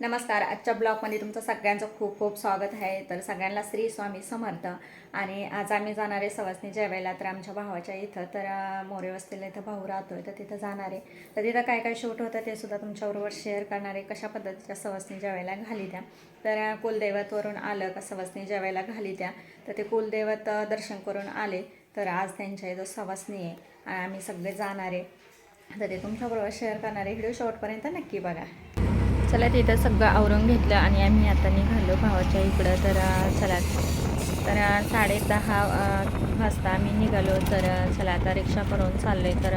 नमस्कार आजच्या ब्लॉगमध्ये तुमचं सगळ्यांचं खूप खूप स्वागत आहे. तर सगळ्यांना श्री स्वामी समर्थ. आणि आज आम्ही जाणार आहे सवासनी जेवायला तर आमच्या भावाच्या इथं. तर मोरे वस्तीला इथं भाऊ राहतो आहे तर तिथं जाणार आहे. तर तिथं काय काय शूट होतं ते सुद्धा तुमच्याबरोबर शेअर करणार आहे. कशा पद्धतीच्या सवासनी जेवायला घाली द्या. तर कुलदैवतवरून आलं का सवासनी जेवायला घाली द्या. तर ते कुलदैवत दर्शन करून आले. तर आज त्यांच्या इथं सवासनी आहे. आणि आम्ही सगळे जाणार आहे. तर ते तुमच्याबरोबर शेअर करणार आहे. व्हिडिओ शॉर्टपर्यंत नक्की बघा. चला तिथं सगळं आवरून घेतलं आणि आम्ही आता निघालो भावाच्या इकडं. तर चला. तर साडे दहा वाजता आम्ही निघालो. तर चला आता रिक्षा करून चाललो तर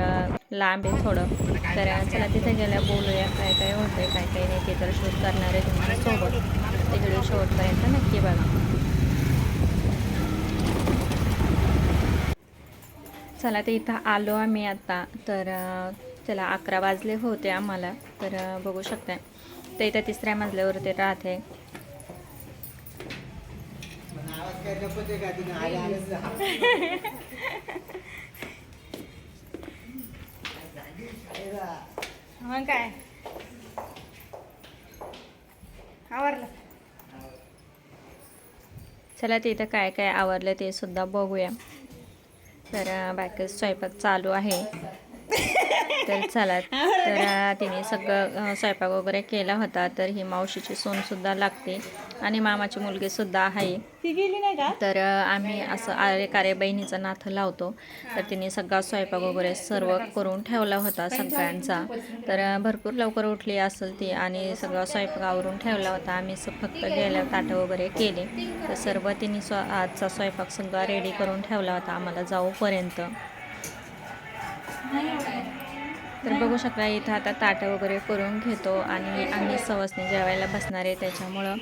लांब आहे थोडं. तर चला तिथे गेल्या बोलूया काय काय होतंय काय काय नाही. ते तर शूट करणार आहे तुमच्यासोबत. ते व्हिडिओ शेवटपर्यंत नक्की बघा. चला ते इथं आलो आम्ही आता. तर त्याला चला अकरा वाजले होते आम्हाला तर बघू शकता ते इथं तिसऱ्या मजल्यावर ते राहते. काय मग काय? आवरलं? चला ते इथं काय काय आवरलं ते सुद्धा बघूया. तर बाकी स्वयंपाक चालू आहे. तर चला तर तिने सगळं स्वयंपाक वगैरे केला होता तर ही मावशीची सूनसुद्धा लागते आणि मामाची मुलगीसुद्धा आहे. ती गेली नाही का? तर आम्ही असं आरे कार्य बहिणीचं नाथ लावतो. तर तिने सगळा स्वयंपाक वगैरे सर्व करून ठेवला होता सगळ्यांचा. तर भरपूर लवकर उठली असेल ती आणि सगळा स्वयंपाक आवरून ठेवला होता. आम्ही फक्त गेल्या ताटं वगैरे केले. तर सर्व तिने स्व आजचा स्वयंपाक सगळा रेडी करून ठेवला होता आम्हाला जाऊपर्यंत. तर बघू शकता इथं आता ताटं वगैरे करून घेतो आणि आम्ही सवसने जेवायला बसणार आहे. त्याच्यामुळं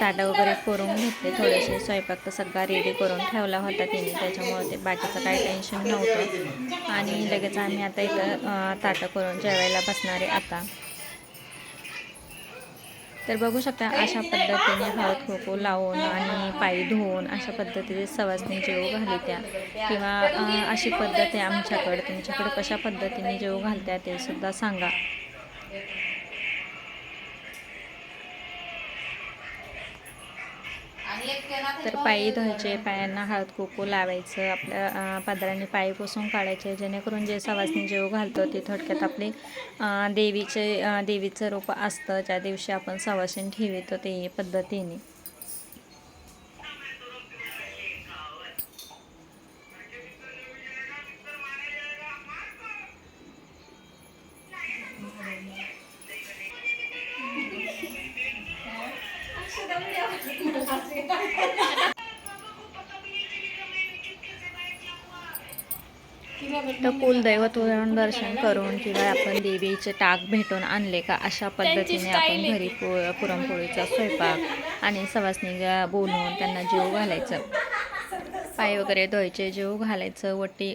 ताटं वगैरे करून घेतले. थोडेसे स्वयंपाक तर सगळा रेडी करून ठेवला होता तिने. त्याच्यामुळं ते बाकीचं काही टेन्शन नव्हतं. आणि लगेच आम्ही आता इथं ताटं करून जेवायला बसणार आहे आता. तर बघू शकता अशा पद्धतीने हळद खोको लावून आणि पायी धुवून अशा पद्धतीने सवासनी जेव घालित्या. किंवा अशी पद्धत आहे आमच्याकडे. तुमच्याकडे कशा पद्धतीने जेव घालत्या ते सुद्धा सांगा. तर पायी धुवायचे पायांना हळद कुकू लावायचं आपल्या अं, पदराने पायी पुसून काढायचे जेणेकरून जे सवासनी जेव घालतो ते थोडक्यात आपले देवीचे देवीचं रूप असतं. ज्या दिवशी आपण सवासनी ठेवतो ते पद्धतीने. तर कुलदैवतवरून दर्शन करून किंवा आपण देवीचे टाक भेटून आणले का अशा पद्धतीने आपण घरी पो पुरणपोळीचा स्वयंपाक आणि सवासनी बोलवून त्यांना जेव घालायचं. पाय वगैरे धुवायचे जेव घालायचं वट्टी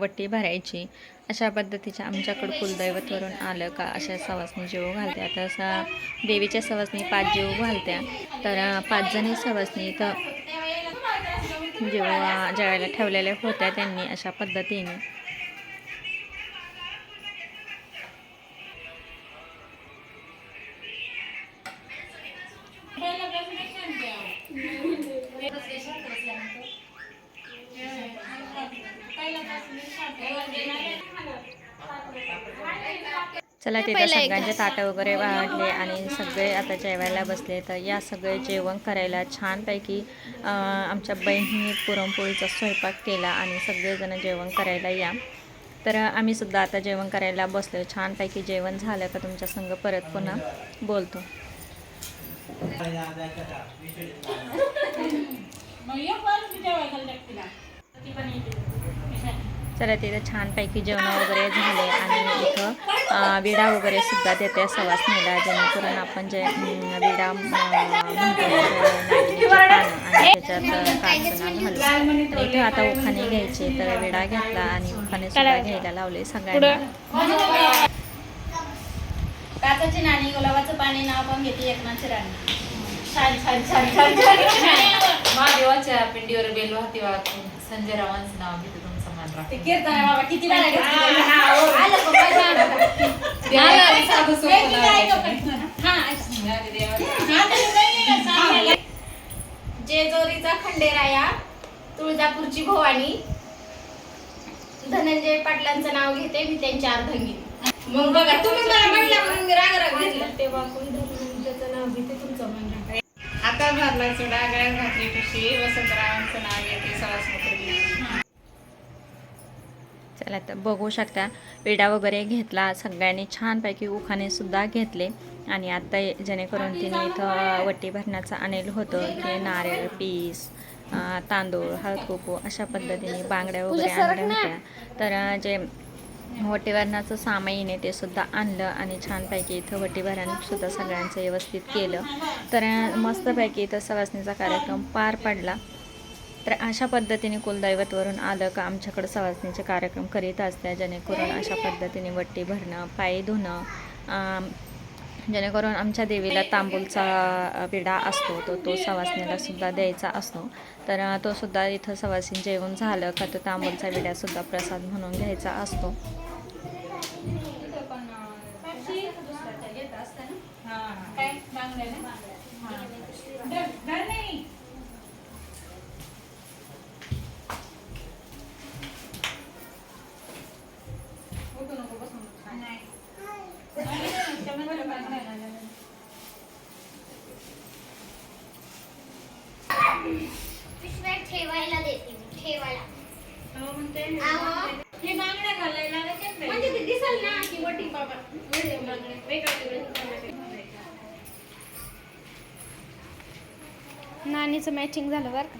वट्टी भरायची. अशा पद्धतीच्या आमच्याकडं कुलदैवतवरून आलं का अशा सवासनी जेव घालत्या. तसा देवीच्या सवासनी पाच जेव घालत्या. तर पाचजणी पाच जणी सवासनी तर जेव्हा जेवायला ठेवलेल्या होत्या त्यांनी अशा पद्धतीने चला तिथं सगळ्यांचे ताटं वगैरे वाढले आणि सगळे आता जेवायला बसले. तर या सगळे जेवण करायला छानपैकी आमच्या बहिणीने पुरणपोळीचा स्वयंपाक केला आणि सगळेजण जेवण करायला या. तर आम्ही सुद्धा आता जेवण करायला बसलो छानपैकी जेवण झालं का तुमच्या संग परत पुन्हा बोलतो. पण येते. चला तिथं छानपैकी जेवण वगैरे झाले आणि इथं विडा वगैरे सुद्धा देते सवासणीला जेणेकरून आपण जे विडा आणि त्याच्यात इथं आता उखाणे घ्यायचे तर विडा घेतला आणि उखाणे सुद्धा घ्यायला लावले सगळ्यांना. काचाची नाणी गुलाबाचं पाणी नाव पण घेते एकनाथची राणी छान छान छान छान छान. महादेवाच्या पिंडीवर बेल वाहती. संजय रावांचं नाव घेते. ते कीर्तन आहे बाबा किती वेळा घेतली? हा, आलं. आहे. गं? हा. जेजोरीचा खंडेराया तुळजापूरची भवानी धनंजय पाटलांचं नाव घेते मी त्यांची अर्धांगी मग बघा तुम्ही मला म्हणला म्हणून मी राग राग घेतला तेव्हा कोणी धनंजयचं नाव घेते तुमचं म्हणणं आता भरला चुडा गळ्यात घातली पिशी वसंतरावांचं नाव चला तर बघू शकता. विडा वगैरे घेतला सगळ्यांनी छानपैकी उखाणे सुद्धा घेतले. आणि आता जेणेकरून तिने इथं वट्टी भरण्याचं आणलेलं होतं. की नारळ पीस तांदूळ हळद कुकू अशा पद्धतीने बांगड्या वगैरे आणल्या होत्या. तर जे वटी भरण्याचं सामाईन ते सुद्धा आणलं आणि छानपैकी इथं वटी भरण सुद्धा सगळ्यांचं व्यवस्थित केलं. तर मस्तपैकी इथं सवासणीचा कार्यक्रम पार पडला. तर अशा पद्धतीने कुलदैवतवरून आलं का आमच्याकडं सवासणीचे कार्यक्रम करीत असते जेणेकरून अशा पद्धतीने वट्टी भरणं पायी धुणं जेणेकरून आमच्या देवीला तांबूलचा विडा असतो तो तो सवासणीला सुद्धा द्यायचा असतो. तर तो सुद्धा इथं सवासीन जेवण झालं का तो तांबूलचा विड्यासुद्धा प्रसाद म्हणून घ्यायचा असतो. काय दिसल ना की वटी बाबा. नानीचं मॅचिंग झालं बरं का?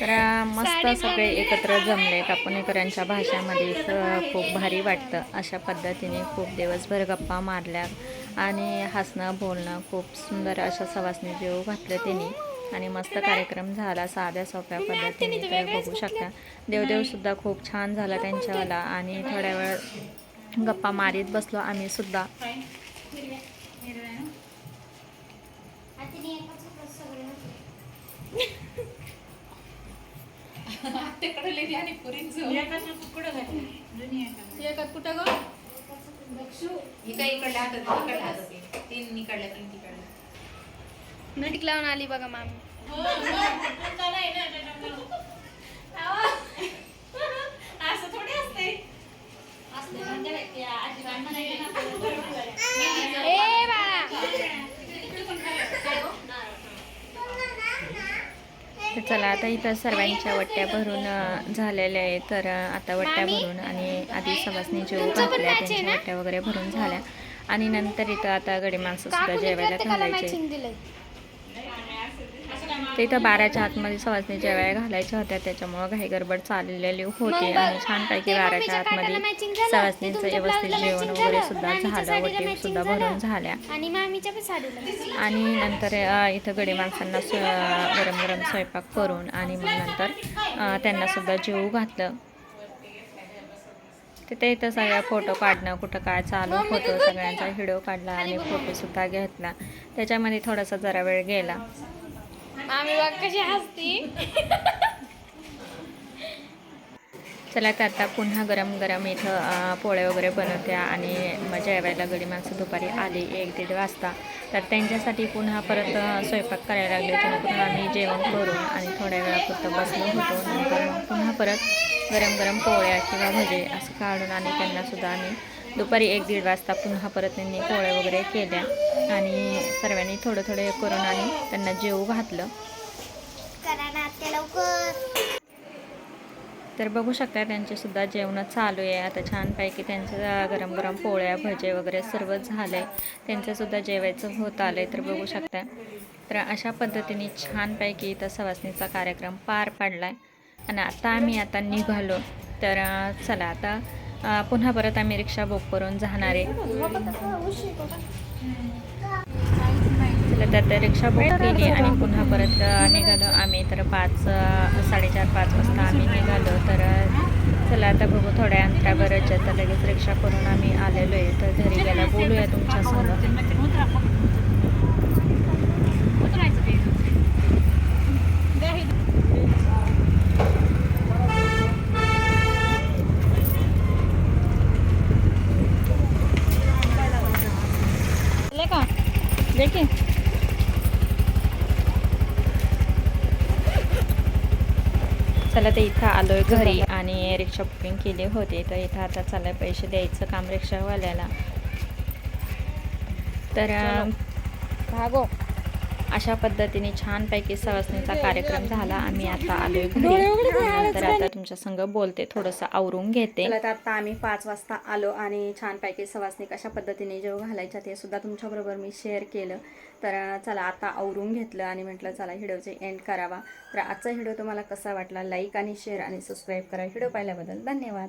तर मस्त सगळे एकत्र जमलेत. पुणेकरांच्या भाषामध्ये इथं खूप भारी वाटतं. अशा पद्धतीने खूप दिवसभर गप्पा मारल्या आणि हसणं बोलणं खूप सुंदर अशा सवासनी जेव घातलं त्यांनी. आणि मस्त कार्यक्रम झाला साध्या सोप्या पद्धतीने तर बघू शकता. देवदेव सुद्धा खूप छान झाला त्यांच्यावाला आणि थोड्या वेळ गप्पा मारीत बसलो आम्ही सुद्धा. कुठं गं? इकडे इकडल्या तीन इकडल्या तीन तिकडल्या. मीठ लावून आली बघा मामी. हो. असं थोडी असते. असते म्हणजे चला आता इथं सर्वांच्या वट्ट्या भरून झालेल्या आहे तर आता वट्ट्या भरून आणि आधी सवासणी जेव घातल्या त्यांच्या वट्ट्या वगैरे भरून झाल्या. आणि नंतर इथं आता गडी माणसं सुद्धा जेवायला घालायचे. ते इथं बाराच्या आतमध्ये सवासणी जेवायला घालायच्या होत्या. त्याच्यामुळं घाई गडबड चाललेली होती आणि छानपैकी बाराच्या आतमध्ये सवासणींचं व्यवस्थित जेवण वगैरे सुद्धा झालं. वटी सुद्धा भरून झाल्या. आणि नंतर इथं गडी माणसांना गरम गरम स्वयंपाक करून आणि मग नंतर त्यांना सुद्धा जेवू घातलं. तिथे इथं सगळ्या फोटो काढणं कुठं काय चालू होतं सगळ्यांचा व्हिडिओ काढला आणि फोटोसुद्धा घेतला. त्याच्यामध्ये थोडासा जरा वेळ गेला. आम्ही बघ कशी हसती. चला तर आता पुन्हा गरम गरम इथं पोळे पोळ्या वगैरे बनवत्या आणि मजा यावायला गडी माणसं दुपारी आली एक दीड वाजता. तर त्यांच्यासाठी पुन्हा परत स्वयंपाक करायला लागले. जेणेकरून आम्ही जेवण करून आणि थोड्या वेळापुरतं बसलो होतो. नंतर मग पुन्हा परत गरम गरम पोळ्या किंवा भजे असं काढून आणि त्यांनासुद्धा आम्ही दुपारी एक दीड वाजता पुन्हा परत त्यांनी पोळ्या वगैरे केल्या आणि सर्वांनी थोडं थोडं करून आणि त्यांना जेवू घातलं. तर बघू शकता त्यांचे सुद्धा जेवण चालू आहे. आता छानपैकी त्यांचं गरम गरम पोळ्या भजे वगैरे सर्व झालं आहे त्यांचं सुद्धा जेवायचं होत आलं आहे तर बघू शकता. तर अशा पद्धतीने छानपैकी इथं सवासणीचा कार्यक्रम पार पडला आहे आणि आता आम्ही आता निघालो. तर चला आता पुन्हा परत आम्ही रिक्षा बुक करून जाणार आहे. तर रिक्षा बुक केली आणि पुन्हा परत निघालो आम्ही. तर पाच साडेचार पाच वाजता आम्ही निघालो. तर चला आता बघू थोड्या अंतरावरच आहे, तर लगेच रिक्षा करून आम्ही आलेलो आहे. तर घरी गेला. बोलूया तुमच्यासोबत. दे की चला तर इथं आलोय घरी आणि रिक्षा बुकिंग केली होती तर इथं आता चाललंय पैसे द्यायचं काम रिक्षावाल्याला. तर भागो. अशा पद्धतीने छानपैकी सवासणीचा कार्यक्रम झाला. आम्ही आता आलोय घरी. तर आता तुमच्या संग बोलते थोडंसं आवरून घेते. तर आता आम्ही पाच वाजता आलो आणि छानपैकी सवासणी कशा पद्धतीने जेव घालायच्या ते सुद्धा तुमच्याबरोबर मी शेअर केलं. तर चला आता आवरून घेतलं आणि म्हटलं चला व्हिडिओचे एंड करावा. तर आजचा व्हिडिओ तुम्हाला कसा वाटला लाईक आणि शेअर आणि सबस्क्राईब करा. व्हिडिओ पाहिल्याबद्दल धन्यवाद.